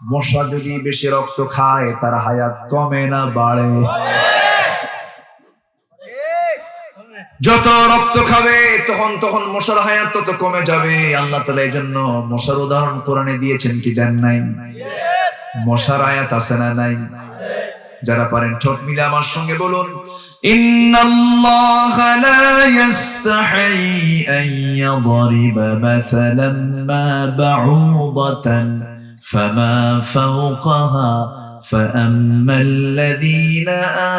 মশা যদি বেশি রক্ত খায়, তার হায়াত কমে না, বাড়ে। যত রক্ত খাবে, তখন তখন মশার হায়াত তত কমে যাবে। আল্লাহ তালা এই জন্য মশার উদাহরণ কোরআনে দিয়েছেন কি জান নাই? মশার আয়াত আছে না নাই? যারা পারেন ঠোঁট মিলে আমার সঙ্গে বলুন, ইন্নাল্লাহ লা ইস্তাহি আন ইয়াদরিবা মাসালান মা বাউদাতান। فما فوقها فأما الذين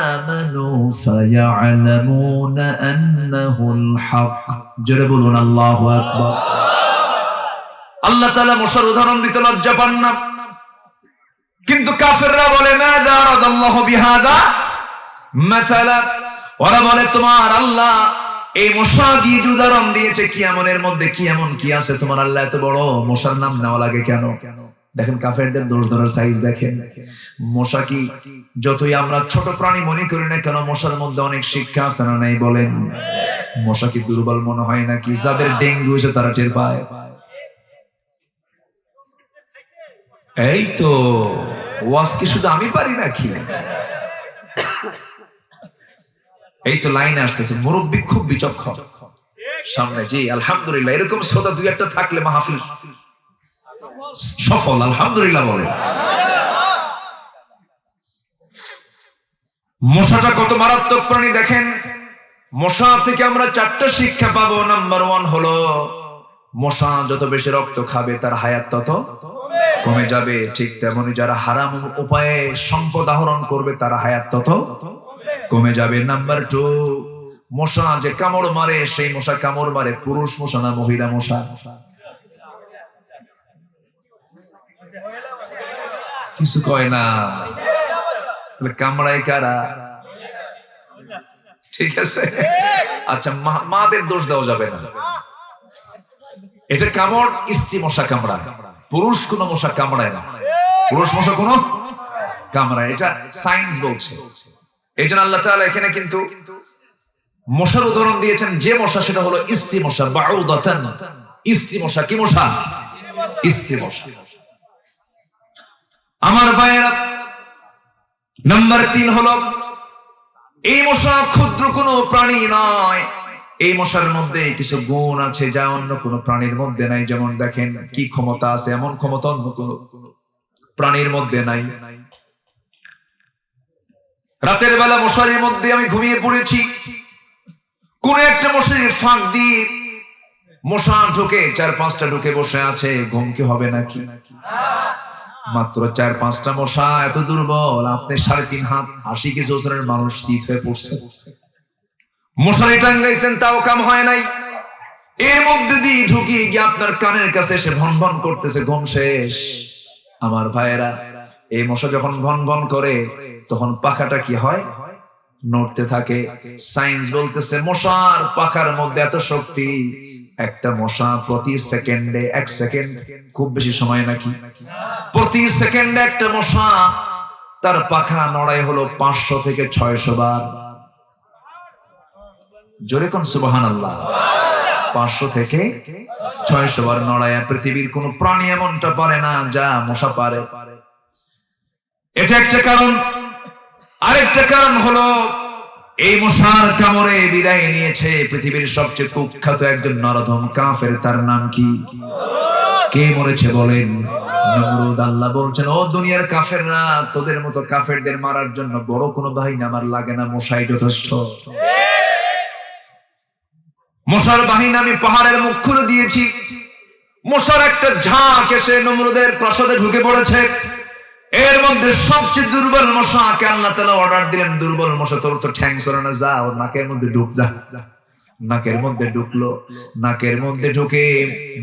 آمنوا فيعلمون أنه الحق جربون الله أكبر আল্লাহ তালা মশার উদাহরণ দিতে লজ্জা পান না কিন্তু কাফেররা বলে না দারাদাল্লাহ বিহাদা মাসালা ওরা বলে তোমার আল্লাহ এই মশা দিয়ে যে উদাহরণ দিয়েছে কি এমনের মধ্যে কি এমন কি আছে তোমার আল্লাহ এত বড় মশার নাম নেওয়া লাগে কেন দেখেন কাফেরদের দোষ ধরার সাইজ দেখেন। মশা কি যতই আমরা ছোট প্রাণী মনে করি না কেন, মশার মধ্যে অনেক শিক্ষা আছে না নাই বলেন? মশা কি দুর্বল মনে হয় নাকি? যাদের ডেঙ্গু হয়েছে তারা টের পায়। এই তো, ওয়াজ কি শুধু আমি পারি নাকি? এই তো লাইন আসতেছে, মুরব্বী খুব বিচক্ষণ। সামনে, জি, আলহামদুলিল্লাহ, এরকম শ্রোতা দুই একটা থাকলে মাহফিল সফল, আলহামদুলিল্লাহ বলে। মশাটা কত মারাত্মক প্রাণী দেখেন? মশা থেকে আমরা চারটা শিক্ষা পাবো। নাম্বার ওয়ান হলো, মশা যত বেশি রক্ত খাবে, তার হায়াত তত কমে যাবে। ঠিক তেমনি যারা হারাম উপায়ে সম্পদ আহরণ করবে, তার হায়াত তত কমে যাবে। নাম্বার টু মশা যে কামড় মারে, সেই মশা কামড় মারে পুরুষ মশা না মহিলা মশা? কিছু কয় না তাহলে কামড়ায় কারা? ঠিক আছে? আচ্ছা মাদের দোষ দেওয়া যাবে না। কামড় স্ত্রী মশা পুরুষ কোন মশা কামড়ায় না। পুরুষ মশা কোন কামড়ায় এটা সায়েন্স বলছে। এই জন্য আল্লাহ তাআলা এখানে কিন্তু মশার উদাহরণ দিয়েছেন, যে মশা সেটা হলো স্ত্রী মশা, বাউদাতান। স্ত্রী মশা কি মশা? স্ত্রী মশা। আমার ভাইয়েরা, নাম্বার তিন হলো, এই মশা ক্ষুদ্র কোনো প্রাণী নয়। এই মশার মধ্যে কিছু গুণ আছে যা অন্য কোনো প্রাণীর মধ্যে নাই। যেমন দেখেন, কি ক্ষমতা আছে? এমন ক্ষমতা অন্য কোনো প্রাণীর মধ্যে নাই। রাতের বেলা মশারির মধ্যে আমি ঘুমিয়ে পড়েছি। কোন একটা মশারির ফাঁক দিয়ে মশা ঢুকে চার পাঁচটা ঢুকে বসে আছে। ঘুম কি হবে নাকি? মাত্র চার, পাঁচটা মশা, এত দুর্বল। আপনি সাড়ে তিন হাত, আশি কেজি ওজনের মানুষ শীত হয়ে পড়ছে। মশারি টাঙ্গাইছেন, তাও কাম হয় নাই। এর মধ্যে দিয়ে ঢুকিয়ে গিয়ে আপনার কানের কাছে এসে ভন ভন করতেছে, ঘুম শেষ। আমার ভাইয়েরা, এই মশা যখন ভন ভন করে, তখন পাখাটা কি হয়? নড়তে থাকে। সায়েন্স বলতেছে, মশার পাখার মধ্যে এত শক্তি একটা মশা প্রতি সেকেন্ডে এক সেকেন্ড, খুব বেশি সময় নাকি? প্রতি সেকেন্ডে একটা মশা, তার পাখা নড়াই হলো পাঁচশো থেকে ছয়শো বার। জোরে কোন সুবাহান আল্লাহ পাঁচশো থেকে ছয়শো বার নড়াইয়া পৃথিবীর কোন প্রাণী এমনটা পারে না যা মশা পারে। এটা একটা কারণ। আরেকটা কারণ হলো এই মশার কামড়ে বিদায় নিয়েছে পৃথিবীর সবচেয়ে কুখ্যাত একজন নরধম কাফের, তার নাম কি? কে মরেছে বলেন? বলছেন, ও দুনিয়ার তোদের মতো কাফেরদের মারার জন্য বড় কোনো বাহিনী আমার লাগে না, মশাই যথেষ্ট। মশার বাহিনী আমি পাহাড়ের মুখ খুলে দিয়েছি। মশার একটা ঝাঁক এসে নমরুদের প্রাসাদে ঢুকে পড়েছে। এর মধ্যে সবচেয়ে দুর্বল মশাকে আল্লাহ তালা অর্ডার দিলেন, দুর্বল মশা তোর তো ঠ্যাং সরে না, যা, ওর নাকের মধ্যে ঢুক, যা নাকের মধ্যে ঢুকলো, নাকের মধ্যে ঢুকে,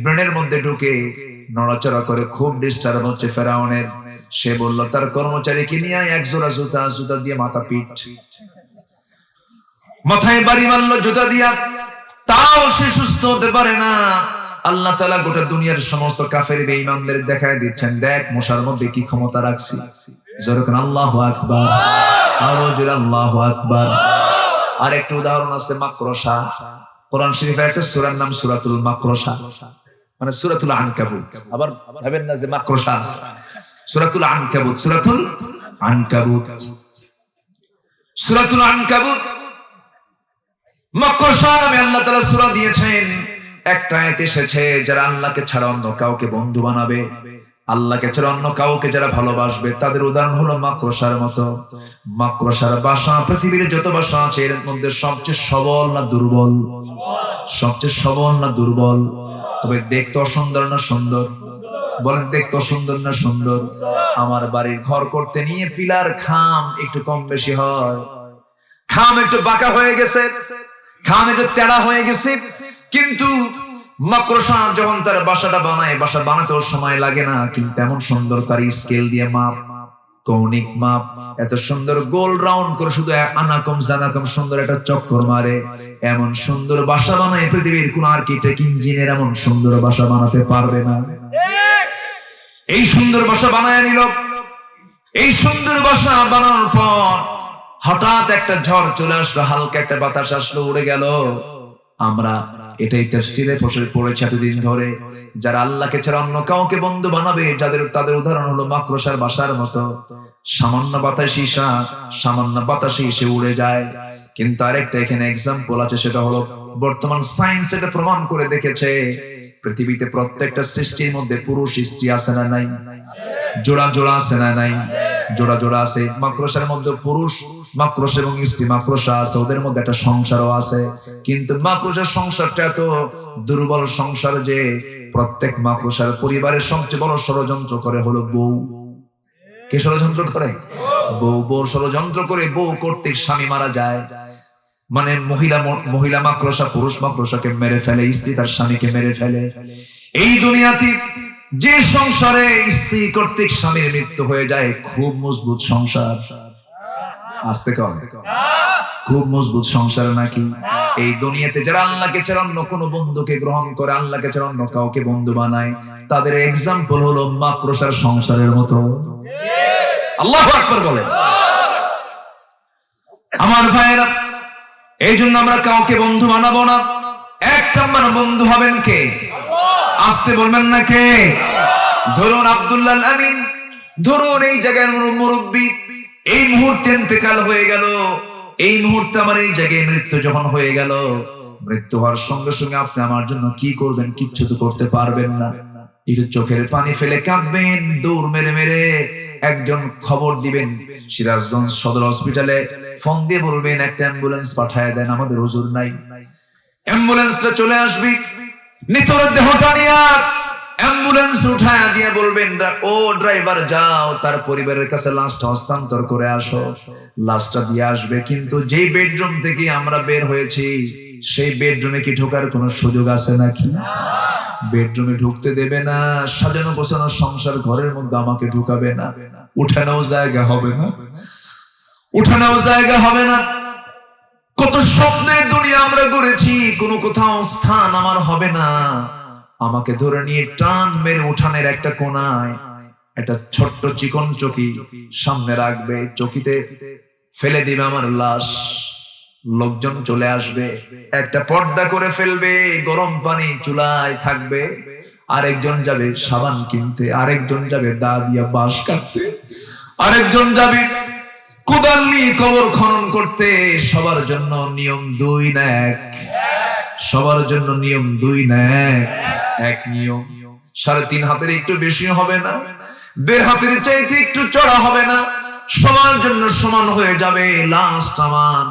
ব্রেনের মধ্যে ঢুকে, নড়াচড়া করে খুব ডিস্টার্ব হচ্ছে ফেরাউনের। সে বলল, তার কর্মচারী কর্মচারীকে নিয়ে এক জোড়া জুতা জুতা দিয়ে মাথা পিঠ মাথায় বাড়ি মারলো, জুতা দিয়া। তাও সে সুস্থ হতে পারে না। আল্লাহ তালা গোটা দুনিয়ার সমস্ত কাফের বেঈমানদের দেখায় দিচ্ছেন, দেখ মশার মধ্যে কি ক্ষমতা রাখছি। যেরকম আল্লাহ আকবার, আরও জোরে আল্লাহ আকবার। আর একটা উদাহরণ আছে মাকড়সা। কোরআন শরীফের একটা সূরার নাম সূরাতুল মাকড়সা। মানে সূরাতুল আনকাবুত। আবার ভাবেন না যে মাকড়সা সুরাতুল আনকাবুত সুরাতুল আনকাবুত। সুরাতুল আনকাবুত। মক্কর নামে আল্লাহ দিয়েছেন। একটা আয়াত এসেছে যারা আল্লাহকে ছাড়া অন্য কাউকে বন্ধু বানাবে। আল্লাহকে ছাড়া অন্য কাউকে যারা ভালোবাসবে, তাদের উদাহরণ হলো মাকড়সার মতো। মাকড়সার বাসা পৃথিবীর যত বাসা আছে, এর মধ্যে সবচেয়ে সবল না দুর্বল? সবচেয়ে সবল না দুর্বল? তবে দেখতে অসুন্দর না সুন্দর? বলেন, দেখতে অসুন্দর না সুন্দর? আমার বাড়ির ঘর করতে নিয়ে পিলার খাম একটু কম বেশি হয়। খাম একটু বাঁকা হয়ে গেছে। খাম একটু তেড়া হয়ে গেছে। কিন্তু মাকড়সা যখন তার বাসাটা বানায়, বাসা বানাতেও সময় লাগে না, কিন্তু এমন সুন্দর তার স্কেল দিয়ে মাপ, কৌণিক মাপ, এত সুন্দর গোল রাউন্ড করে শুধু আনাকম জানাকম সুন্দর একটা চক্কর মারে। এমন সুন্দর বাসা বানায় পৃথিবীর কোন আর্কিটেক্ট ইঞ্জিনিয়ার এমন সুন্দর বাসা বানাতে পারবে না। এই সুন্দর বাসা বানায় নিল। এই সুন্দর বাসা বানানোর পর হঠাৎ একটা ঝড় চলে আসলো, হালকা একটা বাতাস আসলো, উড়ে গেল। আমরা এটাই তফসিলে ফসল পড়েছে এতদিন ধরে। যারা আল্লাহকে ছাড়া অন্য কাউকে বন্ধু বানাবে, যাদের তাদের উদাহরণ হলো মাকড়সার বাসার মতো। সামান্য বাতাসি ঈশা সামান্য বাতাসে এসে উড়ে যায়। কিন্তু আরেকটা এখানে এক্সাম্পল আছে, সেটা হলো বর্তমান সায়েন্স এটা প্রমাণ করে দেখেছে, পৃথিবীতে প্রত্যেকটা সৃষ্টির মধ্যে পুরুষ, স্ত্রী আছে না নাই? জোড়া জোড়া আছে না নাই? জোড়া জোড়া আছে। মাকড়সার মধ্যে পুরুষ মাকড়স এবং স্ত্রী মাকড়সা আছে, ওদের মধ্যে একটা সংসারও আছে। কিন্তু মাকড়সার সংসারটা এত দুর্বল সংসার যে প্রত্যেক মাকড়সার পরিবারের সবচেয়ে বড় ষড়যন্ত্র করে হলো বউ। কে ষড়যন্ত্র করে? বউ বউ ষড়যন্ত্র করে বউ কর্তৃক স্বামী মারা যায়। মানে মহিলা মহিলা মাকড়সা, পুরুষ মাকড়সাকে মেরে ফেলে, স্ত্রী তার স্বামীকে মেরে ফেলে। এই দুনিয়াতে যে সংসারে স্ত্রী কর্তৃক স্বামীর মৃত্যু হয়ে যায়, খুব মজবুত সংসার। আসতে খুব মজবুত সংসার নাকি? এই দুনিয়াতে যারা আল্লাহকে ছাড়া অন্য কোনো বন্ধুকে গ্রহণ করে, আল্লাহকে ছাড়া অন্য কাউকে বন্ধু বানায়, তাদের এক্সাম্পল হলো সংসারের মতো। আল্লাহ আকবর বলেন। আমার ভাইয়েরা এই জন্য আমরা কাউকে বন্ধু বানাবো না। এক বন্ধু হবেন কে? আসতে বলবেন না কে? ধরুন আব্দুল্লাহ আমিন। ধরুন এই জায়গায় মুরব্বী। এই মুহূর্তে ইন্তেকাল হয়ে গেল। এই মুহূর্তে আমার এই জায়গায় মৃত্যু যখন হয়ে গেল, মৃত্যু হওয়ার সঙ্গে সঙ্গে আপনি আমার জন্য কি করবেন কিচ্ছু তো করতে পারবেন না। একটু চোখের পানি ফেলে কাঁদবেন, দৌড় মেরে মেরে একজন খবর দিবেন। সিরাজগঞ্জ সদর হসপিটালে ফোন দিয়ে বলবেন, একটা অ্যাম্বুলেন্স পাঠায় দেন, আমাদের হুজুর নাই। অ্যাম্বুলেন্সটা চলে আসবি। নিতর দেহটা নিয়ে অ্যাম্বুলেন্স উঠায় দিয়ে বলবেন ও ড্রাইভার, যাও, তার পরিবারের কাছে লাশটা হস্তান্তর করে আসো। লাশটা দিয়ে আসবে, কিন্তু যেই বেডরুম থেকে আমরা বের হয়েছি, সেই বেডরুমে কি ঢোকার কোনো সুযোগ আছে নাকি? বেডরুমে ঢুকতে দেবে না, সাজানো গোছানো সংসার ঘরের মধ্যে আমাকে ঢুকাবে না। উঠানোও জায়গা হবে না। উঠানোও জায়গা হবে না। কত স্বপ্নের দুনিয়া আমরা গড়েছি, কোনো কোথাও স্থান আমার হবে না। আমাকে ধরে নিয়ে টান মেরে উঠানের একটা কোনায়, একটা ছোট্ট চিকন চকি সামনে রাখবে, চকিতে ফেলে দিবে আমার লাশ। লোকজন চলে আসবে, একটা পর্দা করে ফেলবে, গরম পানি চুলায় থাকবে। আরেকজন যাবে সাবান কিনতে, আরেকজন যাবে দা দিয়া বাঁশ কাটতে, আরেকজন যাবে কোদাল নিয়ে কবর খনন করতে। সবার জন্য নিয়ম দুই না এক সবার জন্য নিয়ম দুই না এক এক নিয়ম, সাড়ে তিন হাতের একটু বেশি হবে না, দেড় হাতের চাইতে একটু চড়া হবে না, সবার জন্য সমান হয়ে যাবে লাস্ট আমার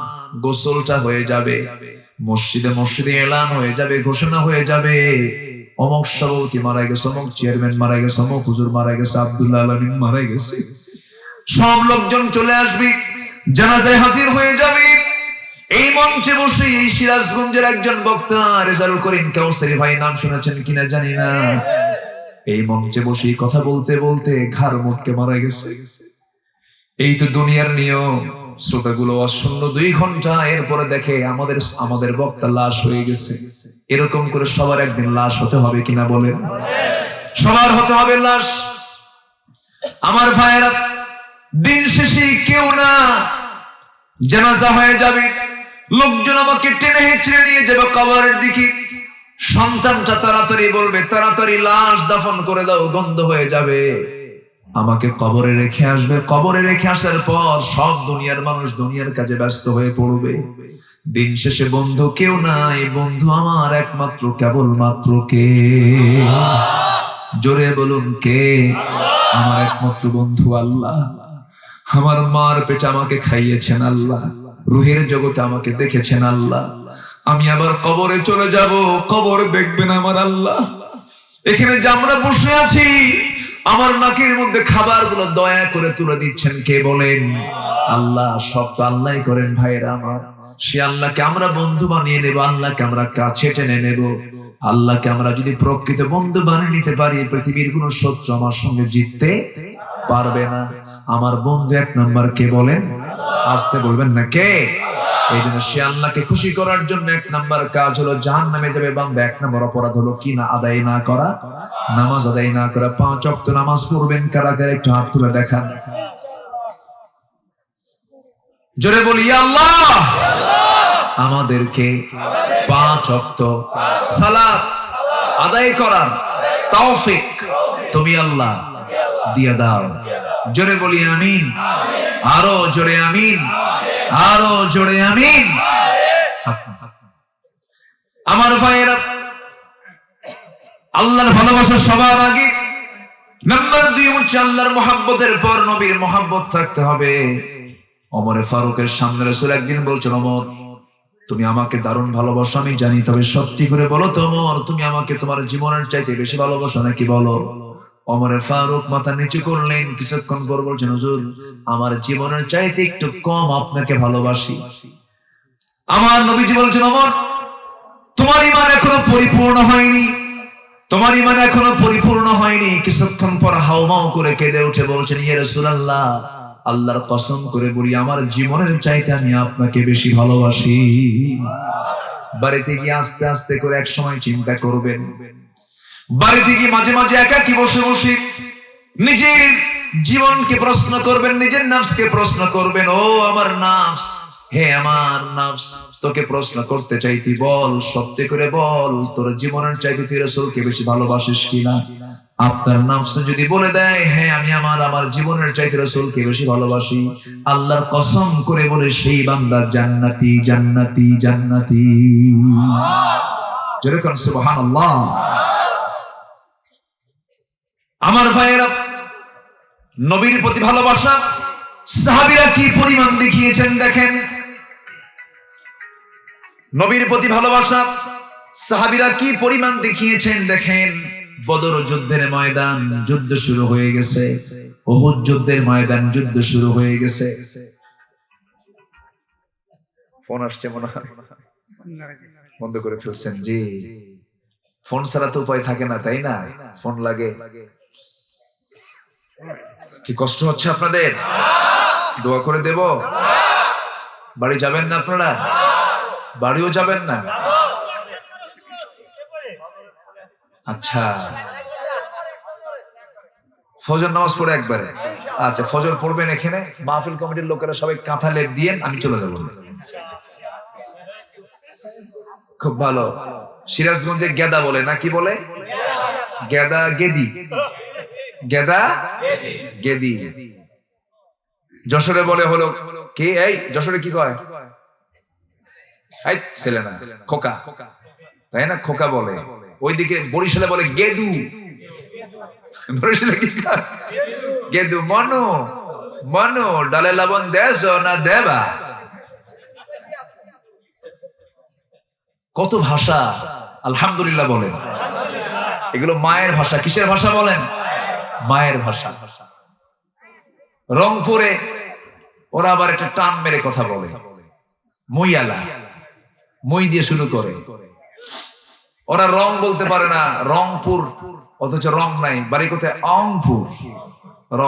গোসলটা হয়ে যাবে, মসজিদে মসজিদে এলান হয়ে যাবে, ঘোষণা হয়ে যাবে। অমক সভাপতি মারা গেছে, অমক চেয়ারম্যান মারা গেছে, অমক হুজুর মারা গেছে, আব্দুল্লাহ আলমিন মারা গেছে। সব লোকজন চলে আসবে, জানাজায় হাজির হয়ে যাবে এই মঞ্চে বসে এই সিরাজগঞ্জের একজন বক্তা রেজাল করিম কাউসারি ভাই নাম শুনেছেন কিনা জানি না। এই মঞ্চে বসে কথা বলতে বলতে ঘাড় মুখকে মারা গেছে। এই তো দুনিয়ার নিয়ম, শ্রোতাগুলো অশূন্য দুই ঘণ্টা, এরপরে দেখে আমাদের আমাদের বক্তা লাশ হয়ে গেছে। এরকম করে সবার একদিন লাশ হতে হবে কিনা বলে সবার হতে হবে লাশ। আমার ভাইয়েরা, দিন শেষে কেউ না, জানাজা হয়ে যাবে। লোকজন আমাকে টেনে হেঁচড়ে নিয়ে যাবে কবরের দিকে। সন্তানটা তাড়াতাড়ি বলবে, তাড়াতাড়ি লাশ দাফন করে দাও, গন্ধ হয়ে যাবে। আমাকে কবরে রেখে আসবে। কবরে রেখে আসার পর সব দুনিয়ার মানুষ দুনিয়ার কাজে ব্যস্ত হয়ে পড়বে। দিন শেষে বন্ধু কেউ নাই, বন্ধু আমার একমাত্র কেবল মাত্র কে? জোরে বলুন কে? আমার একমাত্র বন্ধু আল্লাহ। আমার মার পেটে আমাকে খাইয়েছেন আল্লাহ। রুহের জগতে আমাকে দেখেছেন আল্লাহ। আমি আবার কবরে চলে যাব, কবর দেখবেন আমার আল্লাহ। এখানে যে আমরা বসে আছি, আমার নাকের মধ্যে খাবারগুলো দয়া করে তুলে দিচ্ছেন, কে বলেন? আল্লাহ, সব তো আল্লাহ করেন ভাইরা আমার। সে আল্লাহকে আমরা বন্ধু বানিয়ে নেব, আল্লাহকে আমরা কাছে টেনে নেব। আল্লাহকে আমরা যদি প্রকৃত বন্ধু বানিয়ে নিতে পারি, পৃথিবীর কোন শত্রু আমার সঙ্গে জিততে পারবে না। আমার বন্ধু এক নাম্বার, কে বলেন? আসতে বলবেন না কে? এই জন্য সে আল্লাহকে খুশি করার জন্য এক নাম্বার কাজ হলো জাহান নামে যাবে বাংলা এক নম্বর অপরাধ হলো কি না আদায় না করা, নামাজ আদায় না করা। পাঁচ অক্ত নামাজ পড়বেন কারা কারা একটু হাত তুলে দেখান। জোরে বলি আল্লাহ! আমাদেরকে পাঁচ অক্ত সালাত আদায় করার তৌফিক তুমি আল্লাহ দিয়ে দাও। জোরে বলি, আমিন। আরও জোরে আমিন। আরও জোরে আমিন। আমার ভাইয়েরা, আল্লাহর ভালোবাসা সবার আগে নাম্বার দুই হচ্ছে আল্লাহর মোহাব্বতের পর নবীর মোহাব্বত থাকতে হবে। অমরে ফারুকের সামনে রসুল একদিন বলছেন অমর তুমি আমাকে দারুণ ভালোবাসো, আমি জানি, তবে সত্যি করে বলো তো অমর তুমি আমাকে তোমার জীবনের চাইতে বেশি ভালোবাসো নাকি বলো? অমরে ফারুক মাথা নিচু করলেন, কিছুক্ষণ পর বলছেন, হুজুর, আমার জীবনের চাইতে একটু কম আপনাকে ভালোবাসি। আমার নবীজি বলছেন, অমর, তোমার ইমান এখনও পরিপূর্ণ হয়নি। তোমার ইমান এখনও পরিপূর্ণ হয়নি। কিছুক্ষণ পর হাউমাউ করে কেঁদে উঠে বলছেন ইয়ে রাসূলুল্লাহ, আল্লাহর কসম করে বলি, আমার জীবনের চাইতে আমি আপনাকে বেশি ভালোবাসি। বাড়িতে গিয়ে আস্তে আস্তে করে এক সময় চিন্তা করবেন বাড়িতে গিয়ে মাঝে মাঝে একাকি বসে বসে নিজের জীবনকে প্রশ্ন করবেন, নিজের নাফসকে প্রশ্ন করবেন, ও আমার নাফস, হে আমার নাফস, তোকে প্রশ্ন করতে চাইতি, বল, সত্যি করে বল, তোর জীবনের চাইতে তুই রসুলকে বেশি ভালোবাসিস কিনা? আপনার নাফস যদি বলে দেয় হ্যাঁ আমি আমার আমার জীবনের চাইতে রসুলকে বেশি ভালোবাসি। আল্লাহর কসম করে বলে, সেই বান্দা জান্নাতি জান্নাতি জান্নাতি। যেরকম সুবহানাল্লাহ। আমার ভাইয়েরা, নবীর প্রতি ভালোবাসা, সাহাবিরা কি পরিমাণ দেখিয়েছেন দেখেন? নবীর প্রতি ভালোবাসা, সাহাবিরা কি পরিমাণ দেখিয়েছেন দেখেন? বদর যুদ্ধের ময়দান যুদ্ধ শুরু হয়ে গেছে। ওহুদ যুদ্ধের ময়দান যুদ্ধ শুরু হয়ে গেছে। ফোন আসছে মনে হয়। বন্ধ করে ফেলছেন, জি। ফোন ছাড়া তো উপায় থাকে না, তাই না? ফোন লাগে। কি কষ্ট হচ্ছে আপনাদের? দোয়া করে দেব? বাড়ি যাবেন না আপনারা? বাড়িও যাবেন না? আচ্ছা। ফজর নামাজ পড়ে একবারে। আচ্ছা ফজর পড়বেন এখানে? মাহফিল কমিটির লোকেরা সবাই কাঁথা লেপ দিয়ে আমি চলে যাব। খুব ভালো। সিরাজগঞ্জে গেদা বলে, না কি বলে? গেদা গেদি। গেদা? গেদি। যশোরে বলে হলো কে? এই যশোরে কি কয়? এই ছেলে না খোকা। তাই না? খোকা বলে। ওইদিকে বরিশালে বলে গেদু। বরিশালে কি কয়? গেদু। মনু মনু ডালে লবণ দেশ না দেবা? কত ভাষা আলহামদুলিল্লাহ বলেন। এগুলো মায়ের ভাষা কিসের ভাষা বলেন? মায়ের ভাষা। রংপুরে ওরা আবার একটা টান মেরে কথা বলে। মইয়ালা। মই দিয়ে শুরু করে। ওরা রং বলতে পারে না, রংপুর, অথচ রং নাই। বাড়ি কোথায়? অংপুর র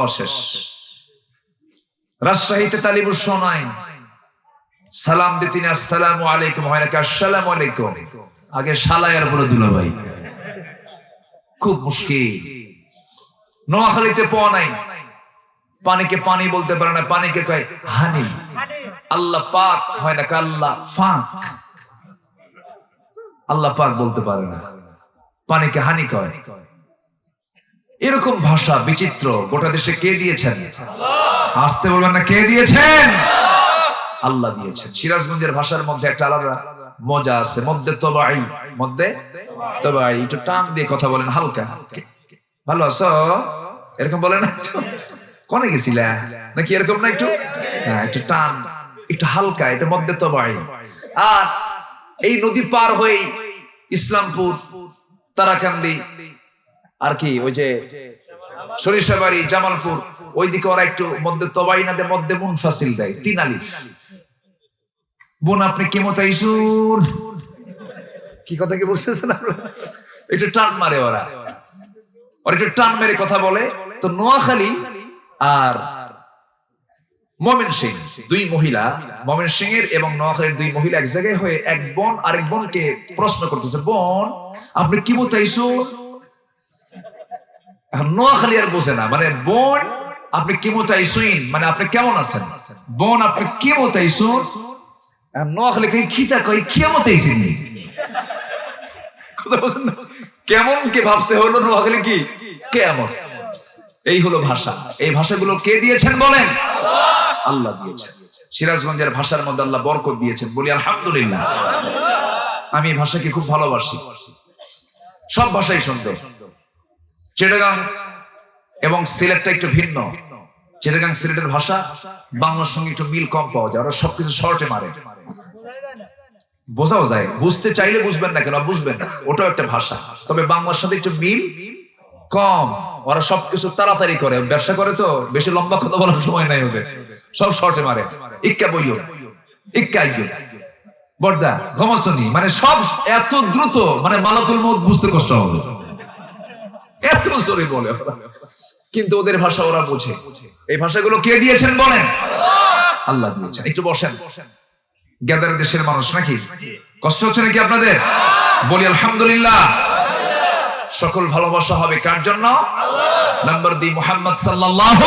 রাজশাহীতে তালিবুর শোনাই সালাম দিতেন আসসালামু আলাইকুম। হয় নাকি আসসালামু আলাইকুম? আগে সালায়ার বলে দুলা ভাই খুব মুশকিল। নোয়াখালীতে পাওয়া নাই। পানিকে পানি বলতে পারে না, পানিকে কয় হানি। আল্লাহ পাক হয় না আল্লাহ ফাঁক। আল্লাহ পাক বলতে পারে না। পানিকে হানি কয়। এরকম ভাষা বিচিত্র, গোটা দেশে কে দিয়েছেন? আসতে বলবেন না, কে দিয়েছেন? আল্লাহ দিয়েছেন। সিরাজগঞ্জের ভাষার মধ্যে একটা আলাদা মজা আছে, মধ্যে তবাই মধ্যে তবাই একটু টান দিয়ে কথা বলেন হালকা হালকা। ভালো আছো? এরকম বলে না কনে গেছিলা? নাকি এরকম না একটু? হ্যাঁ একটু টান, একটু হালকা, এটা মধ্যে তবাই আর এই নদী পার হয়ে ইসলামপুর, তারাকান্দি, আর কি, ওই যে সরিষাবাড়ি, জামালপুর, ওইদিকে ওরা একটু মধ্যে তবাই না দেয়, মধ্যে মুন ফাসিল দেয়, তিন আলিফ। বোন, আপনি কেমতাইসুর কি কথা কি বলতেছেন একটু টান মারে ওরা। ওরা একটু টান মেরে কথা বলে, তো নোয়াখালী আর মমিন সিং দুই মহিলা মমিন সিং এর এবং নোয়াখালীর দুই মহিলা এক জায়গায় হয়ে এক বোন আরেক বোনকে প্রশ্ন করতেছে, বোন, আপনি কি এখন নোয়াখালী আর বোঝে না মানে বোন, আপনি কি মতাইসুইন মানে আপনি কেমন আছেন? বোন, আপনি কি মতাইসুন আর নোয়াখালী কই খিতা কই কেমত আইছেন কথা বলছেন না? কেমন কে ভাবছে হলো নোয়াখালী কি? কেমন এই হলো ভাষা। এই ভাষাগুলো কে দিয়েছেন বলেন? আল্লাহ দিয়েছেন। সিরাজগঞ্জের ভাষার মধ্যে আল্লাহ বরকত দিয়েছেন। বলি, আলহামদুলিল্লাহ। আমি এই ভাষাকে খুব ভালোবাসি। সব ভাষাই সুন্দর। চিটাগাং এবং সিলেটটা একটু ভিন্ন। চিটাগাং, সিলেটের ভাষা বাংলার সঙ্গে একটু মিল কম পাওয়া যায়। ওরা সবকিছু শর্টে মারে। বোঝাও যায়। বুঝতে চাইলে বুঝবেন না কেন, বুঝবেন। ওটাও একটা ভাষা। তবে বাংলার সাথে একটু মিল কম। ওরা সবকিছু তাড়াতাড়ি করে। ব্যবসা করে তো, বেশি লম্বা কথা বলার সময় নাই ওদের। সব শর্টে মারে। ইক্কা বইও ইক্কা আইয়ো। বর্দা, ঘমাসনি। মানে সব এত দ্রুত মানে মালাকুল মত বুঝতে কষ্ট হবে। এত জোরে বলে কিন্তু ওদের ভাষা ওরা বোঝে। এই ভাষাগুলো কে দিয়েছেন বলেন? আল্লাহ দিয়েছেন। একটু বসেন বসেন। গ্যাদার দেশের মানুষ নাকি? কষ্ট হচ্ছে নাকি আপনাদের? বলি আলহামদুলিল্লাহ। সকল ভালোবাসা হবে কার জন্য? নাম্বার দুই মোহাম্মদ সাল্লাল্লাহু